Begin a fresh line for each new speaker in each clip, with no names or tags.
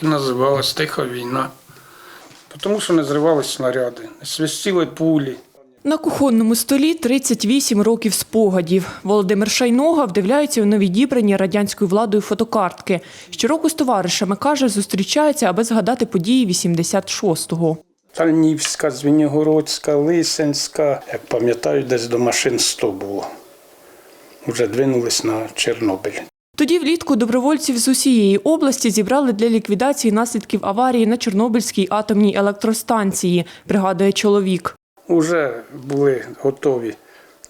так і називалась Тиха війна. Тому що не зривались снаряди, не свистіли пулі.
На кухонному столі 38 років спогадів. Володимир Шайнога вдивляється у новідібрані радянською владою фотокартки. Щороку з товаришами, каже, зустрічається, аби згадати події 86-го.
Тальнівська, Звенігородська, Лисенська. Як пам'ятаю, десь до машин 100 було. Вже двинулись на Чорнобиль.
Тоді влітку добровольців з усієї області зібрали для ліквідації наслідків аварії на Чорнобильській атомній електростанції, пригадує чоловік.
Уже були готові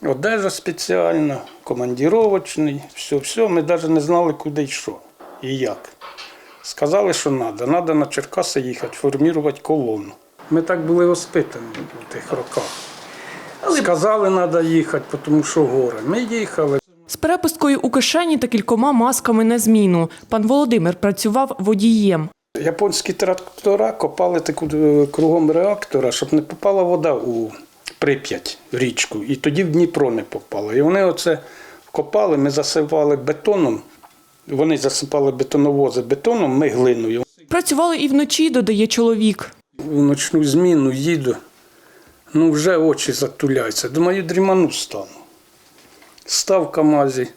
одежа спеціальна, командіровочний, все, все. Ми навіть не знали, куди й що і як. Сказали, що треба. Треба на Черкаси їхати, формувати колону. Ми так були воспитані у тих роках. Сказали, треба їхати, тому що гори. Ми їхали.
З перепусткою у кишені та кількома масками на зміну. Пан Володимир працював водієм.
Японські трактора копали таку е, кругом реактора, щоб не попала вода у Прип'ять, в річку, і тоді в Дніпро не попало. І вони оце копали, ми засипали бетоном. Вони засипали бетоновози бетоном, ми глиною.
Працювали і вночі, додає чоловік.
У ночну зміну їду, ну вже очі затуляються. Думаю, дріману стану. Став в КАМАЗі,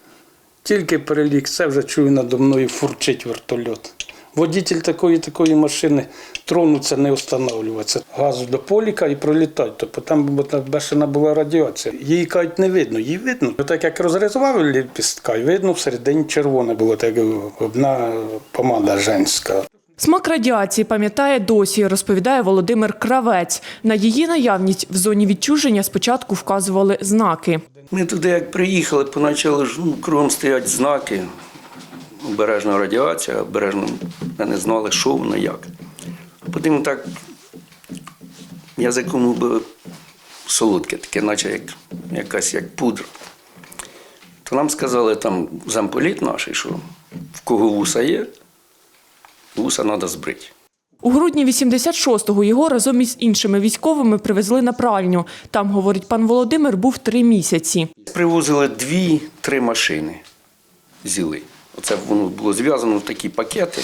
тільки перелік, це вже чую надо мною фурчить вертольот. Водитель такої такої машини тронуться, не встановлюватися. Газу до поліка і пролітати. Тобто там бешена була радіація. Її кажуть, не видно, її видно. Так як розрізував ліпістка, видно всередині червоне було так одна помада женська.
Смак радіації пам'ятає досі, розповідає Володимир Кравець. На її наявність в зоні відчуження спочатку вказували знаки.
Ми туди як приїхали, поначалу ж ну, кругом стоять знаки. Обережна радіація, обережно не знали, що воно як. Потім так язиком було солодке, таке, наче як, якась як пудра. То нам сказали там замполіт наш, що в кого вуса є, вуса треба збрити.
У грудні 86-го його разом із іншими військовими привезли на пральню. Там, говорить пан Володимир, був три місяці.
Привозили дві-три машини зіли. Оце воно було зв'язано в такі пакети.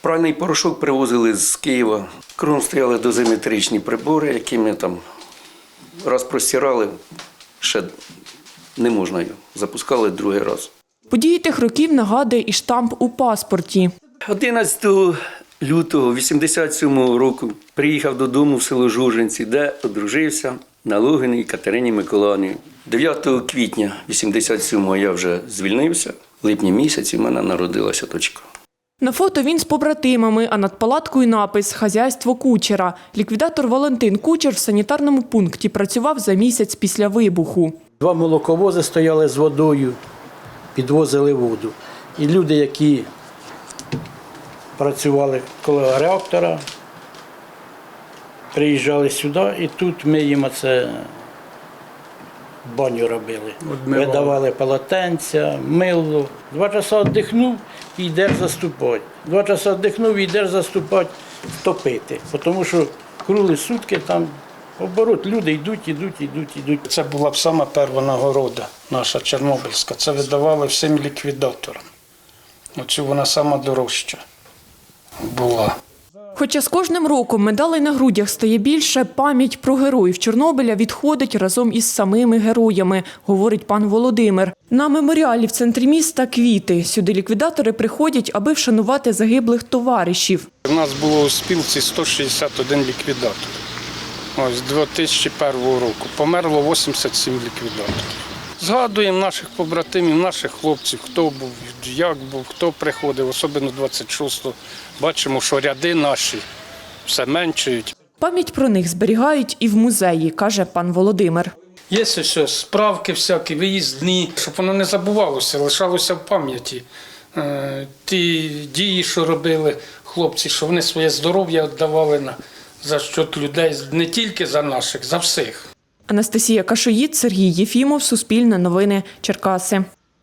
Пральний порошок привозили з Києва. Кругом стояли дозиметричні прибори, які ми там раз простирали, ще не можна його. Запускали другий раз.
Події тих років нагадує і штамп у паспорті.
11 лютого 87 року приїхав додому в село Жужинці, де одружився на Лугиній Катерині Миколаївні. 9 квітня 87-го я вже звільнився. В липні місяці в мене народилася дочка.
На фото він з побратимами, а над палаткою напис Хазяйство кучера. Ліквідатор Валентин Кучер в санітарному пункті працював за місяць після вибуху.
Два молоковози стояли з водою, підвозили воду. І люди, які працювали коло реактора, приїжджали сюди, і тут ми їм оце баню робили.
Одмивали.
Видавали полотенця, мило. Два часа віддихнув і йдеш заступати. Два часа віддихнув і йдеш заступати, топити. Тому що круглі сутки там оборот, люди йдуть, йдуть, йдуть, йдуть.
Це була б сама перша нагорода наша Чорнобильська. Це видавали всім ліквідаторам. Оцю вона сама дорожча була.
Хоча з кожним роком медалей на грудях стає більше, пам'ять про героїв Чорнобиля відходить разом із самими героями, говорить пан Володимир. На меморіалі в центрі міста квіти. Сюди ліквідатори приходять, аби вшанувати загиблих товаришів.
У нас було у спілці 161 ліквідатор. Ось 2001 року. Померло 87 ліквідаторів. Згадуємо наших побратимів, наших хлопців, хто був, як був, хто приходив, особливо 26-го. Бачимо, що ряди наші все меншують.
Пам'ять про них зберігають і в музеї, каже пан Володимир.
Є ось справки всякі, виїздні, щоб воно не забувалося, лишалося в пам'яті. Е, Ті дії, що робили хлопці, що вони своє здоров'я віддавали на за счет людей, не тільки за наших, за всіх.
Анастасія Кашоїд, Сергій Єфімов, Суспільне новини, Черкаси.